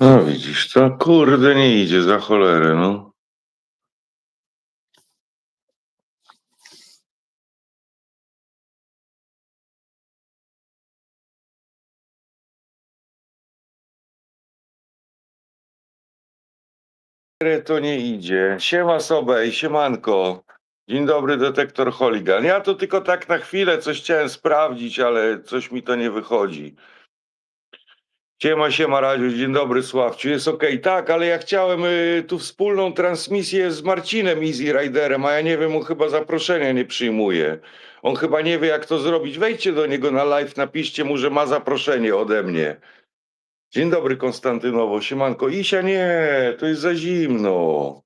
No widzisz, to kurde nie idzie za cholerę, no. To nie idzie. Siema Sobej, siemanko. Dzień dobry, detektor Holigan. Ja to tylko tak na chwilę coś chciałem sprawdzić, ale coś mi to nie wychodzi. Siema, siema Radziu, dzień dobry Sławciu, jest okej, tak, ale ja chciałem y, tu wspólną transmisję z Marcinem Easy Riderem, a ja nie wiem, on chyba zaproszenia nie przyjmuje. On chyba nie wie jak to zrobić. Wejdźcie do niego na live, napiszcie mu, że ma zaproszenie ode mnie. Dzień dobry Konstantynowo, siemanko. Isia nie, to jest za zimno.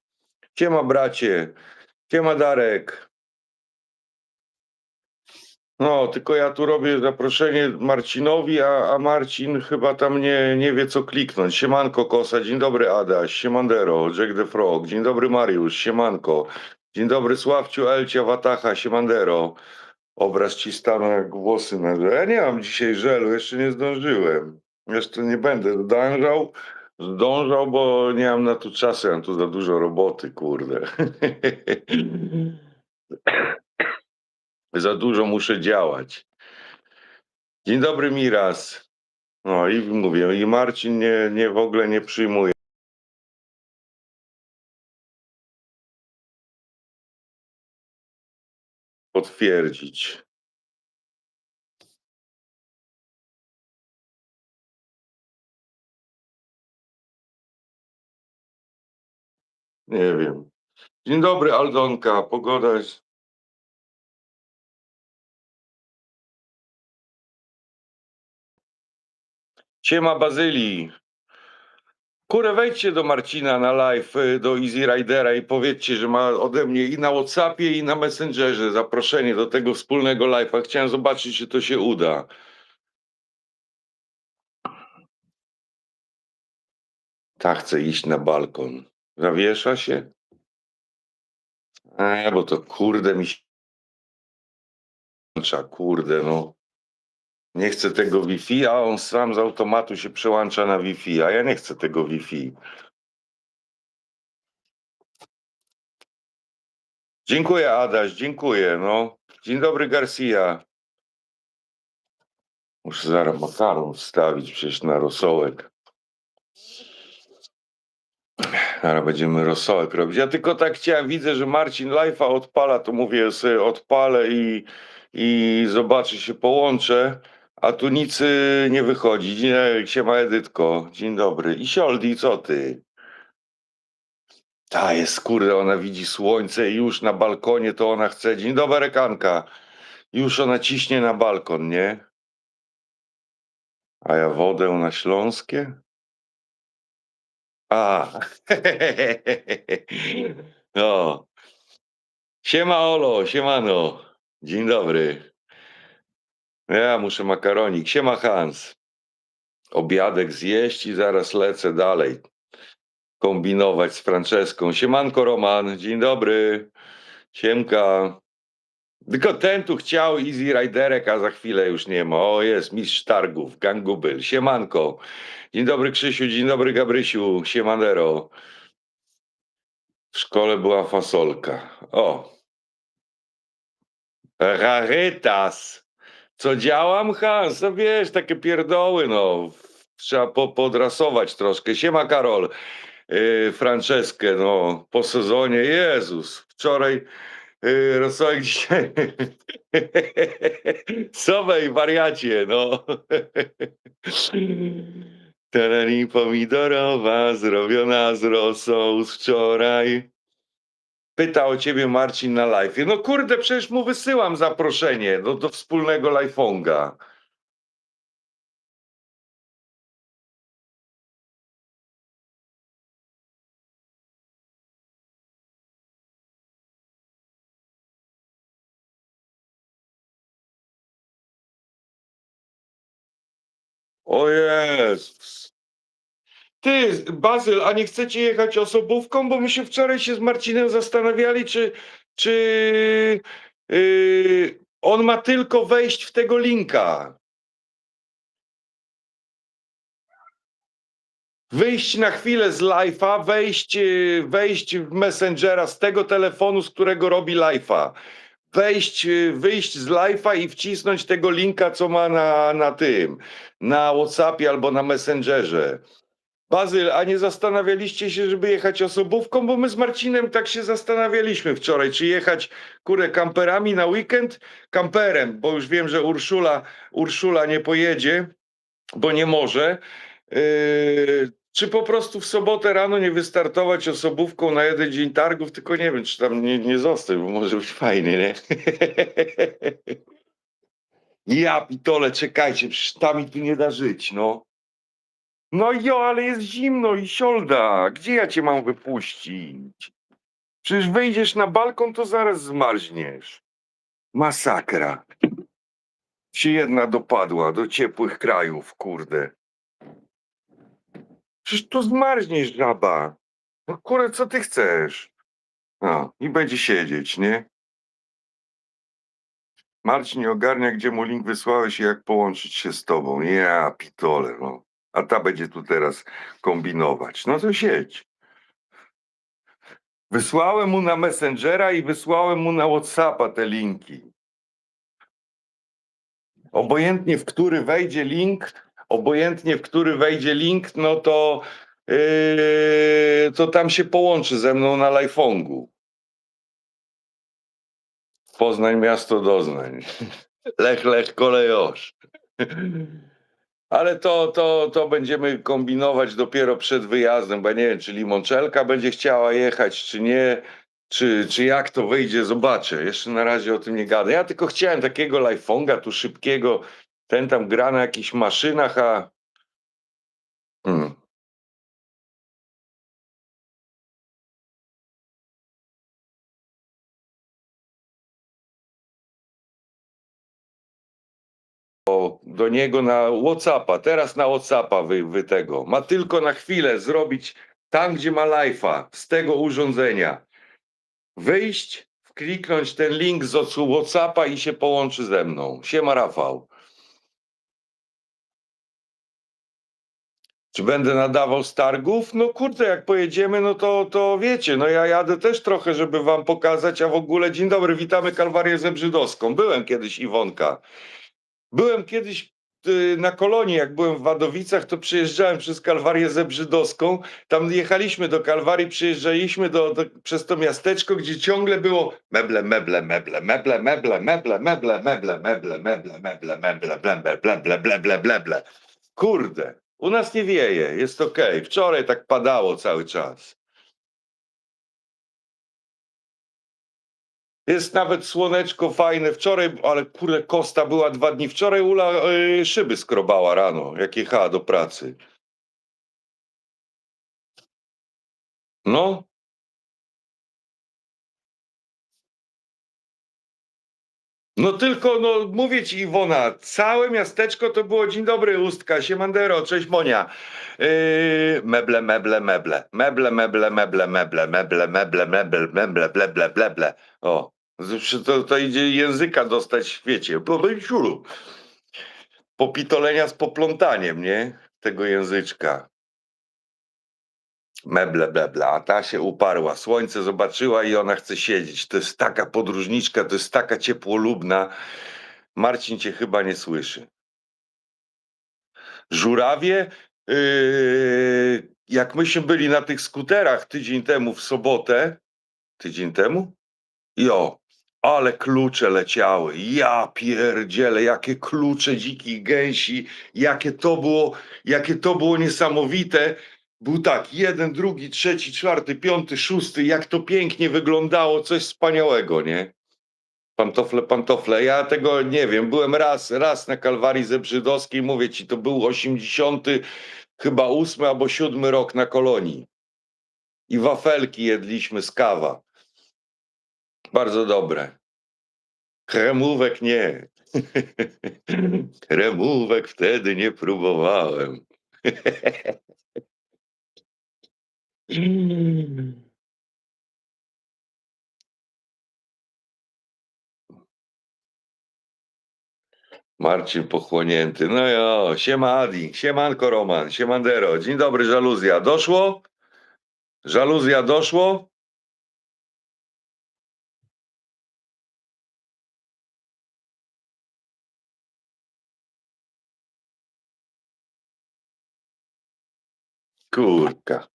Siema bracie, siema Darek. No, tylko ja tu robię zaproszenie Marcinowi, a, a Marcin chyba tam nie, nie wie co kliknąć. Siemanko Kosa, dzień dobry Adaś, siemandero, Jack the Frog, dzień dobry Mariusz, siemanko. Dzień dobry Sławciu, Elcia, Watacha, siemandero. Obraz ci stanął jak włosy na. Ja nie mam dzisiaj żelu, jeszcze nie zdążyłem. Jeszcze nie będę zdążał, zdążał, bo nie mam na to czasu, mam tu za dużo roboty, kurde. za dużo muszę działać. Dzień dobry Miras. No i mówię, i Marcin nie, nie w ogóle nie przyjmuje. Potwierdzić. Nie wiem. Dzień dobry Aldonka, pogoda jest... Siema Bazylii. Kurę, wejdźcie do Marcina na live, y, do Easy Ridera i powiedzcie, że ma ode mnie i na Whatsappie, i na Messengerze zaproszenie do tego wspólnego live'a. Chciałem zobaczyć, czy to się uda. Tak, chcę iść na balkon. Zawiesza się? E, bo to kurde mi się... Kurde, no. Nie chcę tego Wi-Fi, a on sam z automatu się przełącza na Wi-Fi, a ja nie chcę tego Wi-Fi. Dziękuję Adaś, dziękuję, no. Dzień dobry Garcia. Muszę zaraz makaron wstawić przecież na rosołek. Zaraz będziemy rosołek robić. Ja tylko tak chciałem, widzę, że Marcin Live'a odpala, to mówię sobie odpalę i, i zobaczę się połączę, a tu nic y, nie wychodzi. Dzień, siema Edytko, dzień dobry. I Sioldi, co ty? Ta jest, kurde, ona widzi słońce i już na balkonie to ona chce. Dzień dobry, Rekanka. Już ona ciśnie na balkon, nie? A ja wodę na Śląskie? A. No. Siema Olo, siemano. Dzień dobry. Ja muszę makaronik. Siema Hans. Obiadek zjeść i zaraz lecę dalej. Kombinować z Franceską. Siemanko Roman, dzień dobry. Siemka. Tylko ten tu chciał Easy Riderek, a za chwilę już nie ma. O, jest mistrz targów, Gangubyl. Siemanko. Dzień dobry Krzysiu, dzień dobry Gabrysiu. Siemanero. W szkole była fasolka. O. Rarytas. Co działam, Hans? No wiesz, takie pierdoły, no. Trzeba po, podrasować troszkę. Siema Karol. Yy, Franceskę, no. Po sezonie. Jezus. Wczoraj yy, rosołek dzisiaj. Sobej, wariacie, no. Tereni pomidorowa, zrobiona z rosą z wczoraj. Pyta o ciebie Marcin na live. No kurde, przecież mu wysyłam zaproszenie do, do wspólnego live'onga. O Jezus. Ty, Bazyl, a nie chcecie jechać osobówką? Bo my się wczoraj się z Marcinem zastanawiali, czy, czy yy, on ma tylko wejść w tego linka. Wyjść na chwilę z live'a, wejść, y, wejść w Messengera z tego telefonu, z którego robi live'a. Wejść, y, wyjść z live'a i wcisnąć tego linka, co ma na, na tym, na Whatsappie albo na Messengerze. Bazyl, a nie zastanawialiście się, żeby jechać osobówką? Bo my z Marcinem tak się zastanawialiśmy wczoraj, czy jechać kurę kamperami na weekend, kamperem, bo już wiem, że Urszula, Urszula nie pojedzie, bo nie może. Yy, czy po prostu w sobotę rano nie wystartować osobówką na jeden dzień targów, tylko nie wiem, czy tam nie, nie zostać, bo może być fajnie, nie? ja pitole, czekajcie, przecież tam mi tu nie da żyć, no. No jo, ale jest zimno i siolda. Gdzie ja cię mam wypuścić? Przecież wyjdziesz na balkon, to zaraz zmarzniesz. Masakra. Się jedna dopadła do ciepłych krajów, kurde. Przecież tu zmarzniesz, żaba. No kurde, co ty chcesz? No, i będzie siedzieć, nie? Marcin nie ogarnia, gdzie mu link wysłałeś i jak połączyć się z tobą. Ja, pitole, no. A ta będzie tu teraz kombinować. No to siedź. Wysłałem mu na Messengera i wysłałem mu na Whatsappa te linki. Obojętnie w który wejdzie link, obojętnie w który wejdzie link, no to, yy, to tam się połączy ze mną na live'ongu. Poznań miasto doznań. Lech, lech, kolejosz. Ale to, to, to będziemy kombinować dopiero przed wyjazdem, bo ja nie wiem, czy Limonczelka będzie chciała jechać, czy nie, czy, czy jak to wyjdzie, zobaczę. Jeszcze na razie o tym nie gadam. Ja tylko chciałem takiego live'onga tu szybkiego, ten tam gra na jakichś maszynach, a... Hmm. Do niego na Whatsappa, teraz na Whatsappa wy, wy tego. Ma tylko na chwilę zrobić tam, gdzie ma live'a, z tego urządzenia. Wyjść, kliknąć ten link z Whatsappa i się połączy ze mną. Siema Rafał. Czy będę nadawał z targów? No kurde, jak pojedziemy, no to, to wiecie, no ja jadę też trochę, żeby wam pokazać, a w ogóle dzień dobry, witamy Kalwarię Zebrzydowską. Byłem kiedyś Iwonka. Byłem kiedyś y, na kolonii, jak byłem w Wadowicach, to przyjeżdżałem przez Kalwarię Zebrzydowską. Tam jechaliśmy do Kalwarii, przyjeżdżaliśmy do, do, przez to miasteczko, gdzie ciągle było meble, meble, meble, meble, meble, meble, meble, meble, meble, meble, meble, meble, meble, meble, meble, meble, meble. Kurde, u nas nie wieje, jest okej. Wczoraj tak padało cały czas. Jest nawet słoneczko fajne. Wczoraj, ale kurde, Kosta była dwa dni. Wczoraj Ula y, szyby skrobała rano, jak jechała do pracy. No. No tylko, no mówię ci Iwona, całe miasteczko to było dzień dobry Ustka, siemandero, cześć Monia. Yy, meble, meble, meble, meble, meble, meble, meble, meble, meble, meble, meble, meble, meble. O, to, to idzie języka dostać, wiecie, po siulu. Popitolenia z poplątaniem, nie? Tego języczka. Meble, meble, a ta się uparła. Słońce zobaczyła i ona chce siedzieć. To jest taka podróżniczka, to jest taka ciepłolubna. Marcin cię chyba nie słyszy. Żurawie, yy, jak myśmy byli na tych skuterach tydzień temu w sobotę, tydzień temu? Jo, ale klucze leciały. Ja pierdzielę, jakie klucze dzikich gęsi, jakie to było, jakie to było niesamowite. Był tak, jeden, drugi, trzeci, czwarty, piąty, szósty, jak to pięknie wyglądało, coś wspaniałego, nie? Pantofle, pantofle. Ja tego nie wiem. Byłem raz, raz na Kalwarii Zebrzydowskiej, mówię ci, to był 80, chyba 8 albo 7 rok na kolonii. I wafelki jedliśmy z kawa. Bardzo dobre. Kremówek nie. Kremówek wtedy nie próbowałem. Marcin pochłonięty. No jo, siema Adi, siemanko Roman, siemandero. Dzień dobry, żaluzja. Doszło? Żaluzja doszło? Kurka.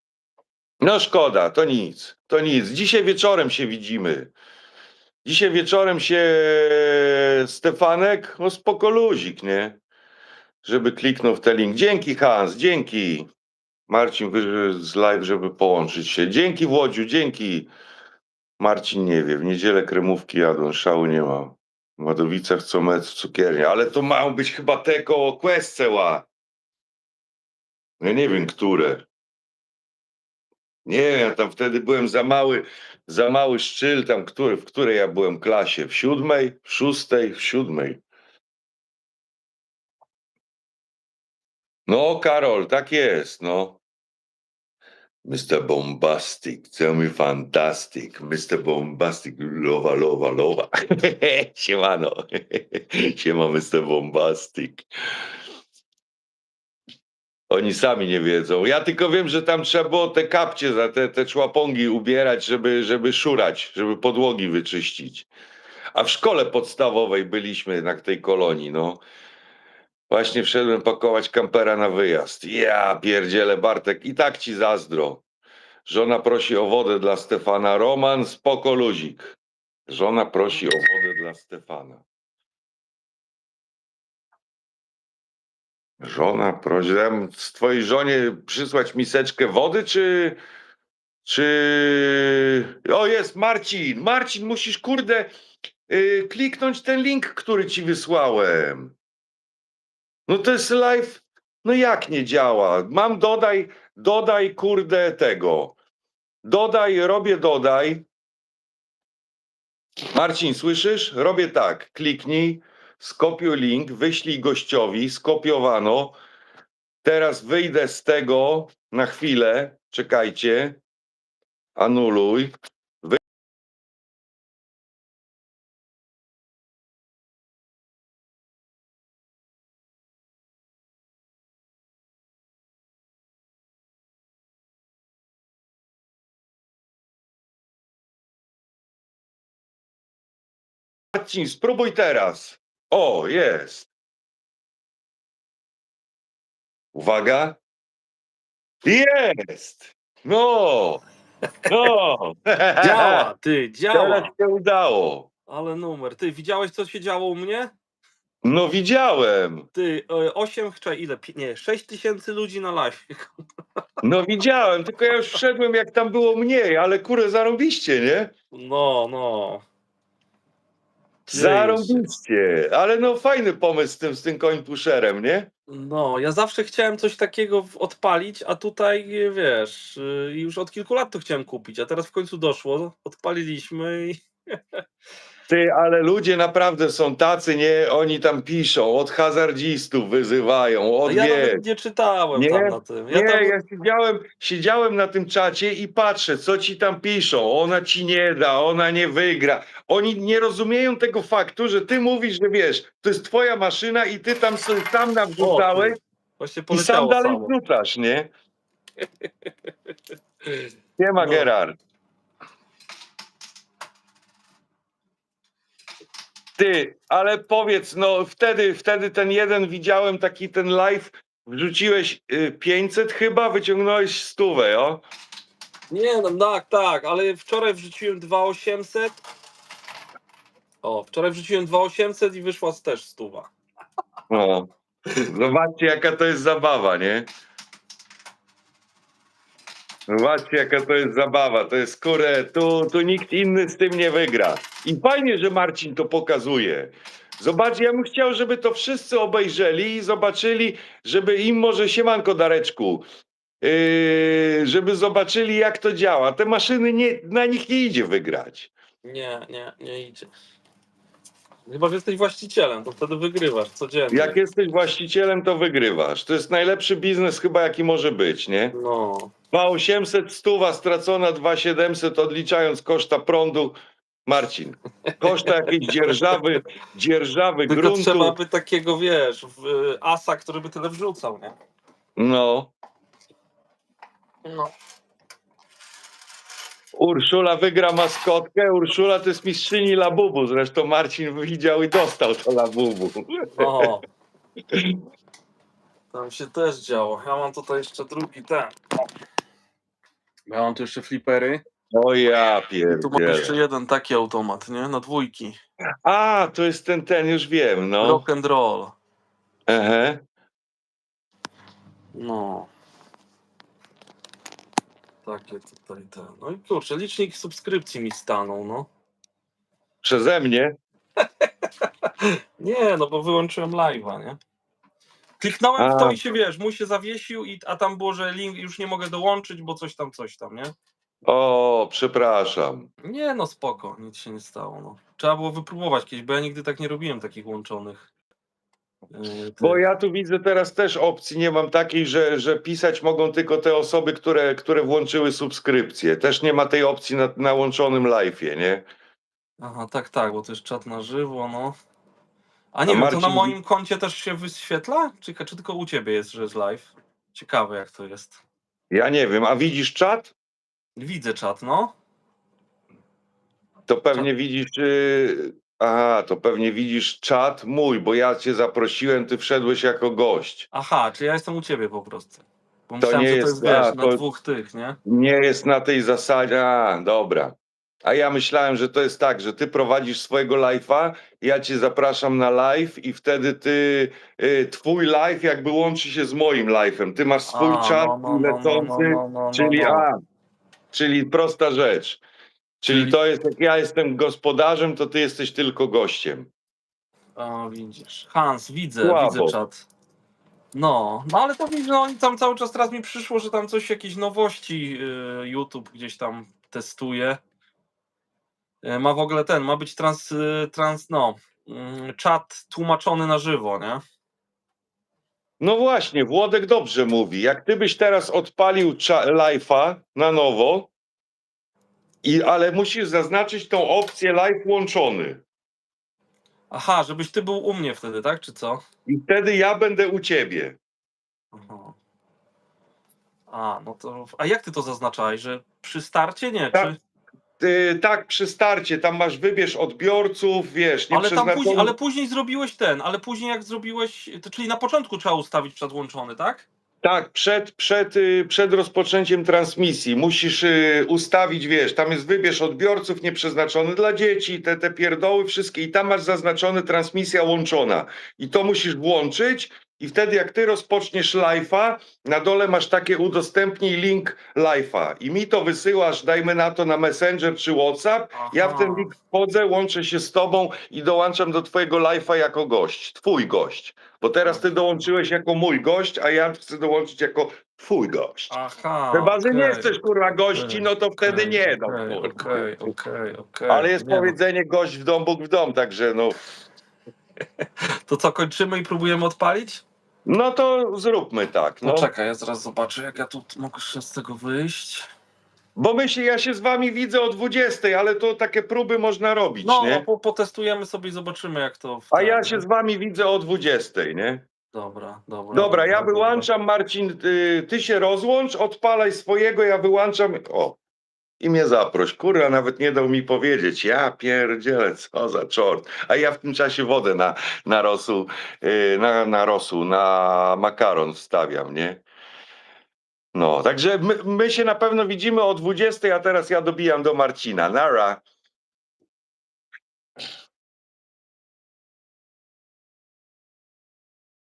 No szkoda, to nic, to nic. Dzisiaj wieczorem się widzimy. Dzisiaj wieczorem się Stefanek, no spoko luzik, nie? Żeby kliknął w ten link. Dzięki Hans, dzięki. Marcin z live, żeby połączyć się. Dzięki Włodziu, dzięki. Marcin nie wie, w niedzielę kremówki jadą, szału nie ma. W Ładowicach co metr cukiernia, ale to mają być chyba te koło Quesceła. Ja nie wiem, które. Nie wiem, ja tam wtedy byłem za mały, za mały szczyl, tam, który, w której ja byłem klasie? W siódmej, w szóstej, w siódmej. No, Karol, tak jest, no. Mr. Bombastic, tell me fantastic. Mr. Bombastic, lowa, lowa, lowa. Siemano. Siema, Mr. Bombastic. Oni sami nie wiedzą. Ja tylko wiem, że tam trzeba było te kapcie za te, te człapongi ubierać, żeby, żeby szurać, żeby podłogi wyczyścić. A w szkole podstawowej byliśmy na tej kolonii, no. Właśnie wszedłem pakować kampera na wyjazd. Ja pierdzielę Bartek, i tak ci zazdro. Żona prosi o wodę dla Stefana. Roman, spoko luzik. Żona prosi o wodę dla Stefana. Żona prosi, ja mam z twojej żonie przysłać miseczkę wody, czy... Czy... O, jest Marcin! Marcin, musisz, kurde, yy, kliknąć ten link, który ci wysłałem. No to jest live. No jak nie działa? Mam dodaj, dodaj kurde tego. Dodaj, robię dodaj. Marcin, słyszysz? Robię tak. Kliknij, skopiuj link, wyślij gościowi, skopiowano. Teraz wyjdę z tego na chwilę. Czekajcie. Anuluj. Marcin, spróbuj teraz. O, jest. Uwaga. Jest. No. No. Działa, ty, działa. Teraz się udało. Ale numer. Ty, widziałeś co się działo u mnie? No widziałem. Ty, 8, czy ile? Pi- Nie, 6 tysięcy ludzi na live. No widziałem, tylko ja już wszedłem jak tam było mniej, ale kurę zarobiście, nie? No, no. Zarobiście. Ale no fajny pomysł z tym, z tym coin pusherem, nie? No, ja zawsze chciałem coś takiego w- odpalić, a tutaj wiesz, y, już od kilku lat to chciałem kupić, a teraz w końcu doszło, odpaliliśmy i Ty, ale ludzie naprawdę są tacy, nie? Oni tam piszą, od hazardzistów wyzywają, od ja wie. nawet nie czytałem Nie, tam na tym. Ja Nie, tam, ja siedziałem, siedziałem na tym czacie i patrzę, co ci tam piszą. Ona ci nie da, ona nie wygra. Oni nie rozumieją tego faktu, że ty mówisz, że wiesz, to jest twoja maszyna i ty tam sobie sam nawrzucałeś Właśnie i sam poleciało dalej samo. wrzucasz, nie? Nie ma No. Gerard. Ty, ale powiedz, no wtedy, wtedy ten jeden widziałem taki ten live, wrzuciłeś y, 500 chyba, wyciągnąłeś stówę, o? Nie, no tak, tak, ale wczoraj wrzuciłem 2800. O, wczoraj wrzuciłem 2800 i wyszła też stuwa. No. Zobaczcie, jaka to jest zabawa, nie? Zobaczcie, jaka to jest zabawa. To jest kurę, tu, tu nikt inny z tym nie wygra. I fajnie, że Marcin to pokazuje. Zobacz, ja bym chciał, żeby to wszyscy obejrzeli i zobaczyli, żeby im może siemanko Dareczku, yy, żeby zobaczyli, jak to działa. Te maszyny, nie, na nich nie idzie wygrać. Nie, nie, nie idzie. Chyba, że jesteś właścicielem, to wtedy wygrywasz codziennie. Jak jesteś właścicielem, to wygrywasz. To jest najlepszy biznes chyba, jaki może być, nie? No, 2800 stuwa stracona, 2700 odliczając koszta prądu. Marcin. Koszta jakiejś dzierżawy, dzierżawy Tylko gruntu. trzeba by takiego, wiesz, w, asa, który by tyle wrzucał, nie? No. No. Urszula wygra maskotkę. Urszula to jest mistrzyni labubu. Zresztą Marcin widział i dostał to labubu. O. Tam się też działo. Ja mam tutaj jeszcze drugi ten. O. Ja mam tu jeszcze flipery. O ja I tu mam jeszcze jeden taki automat, nie? Na dwójki. A, to jest ten, ten, już wiem, no. Rock and roll. Aha. No. Takie tutaj te. No i kurczę, licznik subskrypcji mi stanął, no. Przeze mnie? Nie, no bo wyłączyłem live'a, nie? Kliknąłem w to A. i się wiesz, mój się zawiesił, i, a tam było, że link już nie mogę dołączyć, bo coś tam, coś tam, nie? O, przepraszam. Nie, no spoko, nic się nie stało. No. Trzeba było wypróbować kiedyś, bo ja nigdy tak nie robiłem takich łączonych. Yy, Bo ja tu widzę teraz też opcji, nie mam takiej, że, że pisać mogą tylko te osoby, które, które włączyły subskrypcję. Też nie ma tej opcji na, na łączonym live'ie, nie? Aha, tak, tak, bo to jest czat na żywo, no. A nie A wiem, to na Marcin- moim koncie też się wyświetla? Czy, czy tylko u ciebie jest, że jest live? Ciekawe jak to jest. Ja nie wiem, a widzisz czat? Widzę czat, no. To pewnie widzisz. Yy... Aha, to pewnie widzisz czat mój, bo ja cię zaprosiłem, ty wszedłeś jako gość. Aha, czy ja jestem u ciebie po prostu. Bo To myślałem, nie że to jest- jest, wiesz, a, na to- dwóch tych, nie? Nie jest na tej zasadzie. A, dobra. A ja myślałem, że to jest tak, że ty prowadzisz swojego live'a, ja cię zapraszam na live i wtedy ty, y, twój live jakby łączy się z moim live'em. Ty masz swój A, czat no, no, no, no, lecący, no, no, no, czyli no. a, czyli prosta rzecz. Czyli, to jest, jak ja jestem gospodarzem, to ty jesteś tylko gościem. O, widzisz. Hans, widzę, Słabo. widzę czat. No, no ale to widzę, no oni tam cały czas teraz mi przyszło, że tam coś, jakieś nowości y, YouTube gdzieś tam testuje. Y, ma w ogóle ten, ma być trans, y, trans no, mm, czat tłumaczony na żywo, nie? No właśnie, Włodek dobrze mówi. Jak ty byś teraz odpalił cza- live'a na nowo, i, ale musisz zaznaczyć tą opcję live łączony. Aha, żebyś ty był u mnie wtedy, tak, czy co? I wtedy ja będę u ciebie. Aha. A, no to. A jak ty to zaznaczałeś, że przy starcie nie? Tak, Czy... Ty, tak, przy starcie, tam masz wybierz odbiorców, wiesz, nie Ale tam później, ale później zrobiłeś ten, ale później jak zrobiłeś, to, czyli na początku trzeba ustawić przedłączony, tak? Tak, przed, przed, y, przed rozpoczęciem transmisji musisz y, ustawić, wiesz, tam jest wybierz odbiorców nieprzeznaczony dla dzieci, te, te pierdoły wszystkie i tam masz zaznaczone transmisja łączona. I to musisz włączyć i wtedy jak ty rozpoczniesz live'a, na dole masz takie udostępnij link live'a i mi to wysyłasz, dajmy na to na Messenger czy WhatsApp, ja w Aha. ten link wchodzę, łączę się z tobą i dołączam do twojego live'a jako gość, twój gość. Bo teraz ty dołączyłeś jako mój gość, a ja chcę dołączyć jako twój gość. Aha. Chyba, że nie chcesz kurwa gości, okej, no to wtedy nie, no Okej, okej, okej, okej. Ale jest Nie no. powiedzenie gość w dom, Bóg w dom, także no. To co, kończymy i próbujemy odpalić? No to zróbmy tak, No no. czekaj, ja zaraz zobaczę, jak ja tu mogę jeszcze z tego wyjść. Bo myślę, ja się z wami widzę o 20, ale to takie próby można robić, No, nie? no po, potestujemy sobie i zobaczymy, jak to. w A ja się z wami widzę o 20, nie? Dobra, dobra. Dobra, ja dobra. wyłączam, Marcin, ty, ty się rozłącz, odpalaj swojego, ja wyłączam. O, i mnie zaproś. Kurwa, nawet nie dał mi powiedzieć. Ja pierdzielę, co za czort. A ja w tym czasie wodę na, na rosół, yy, na, na rosół, na makaron wstawiam, nie? No, także my, my się na pewno widzimy o 20, a teraz ja dobijam do Marcina. Nara.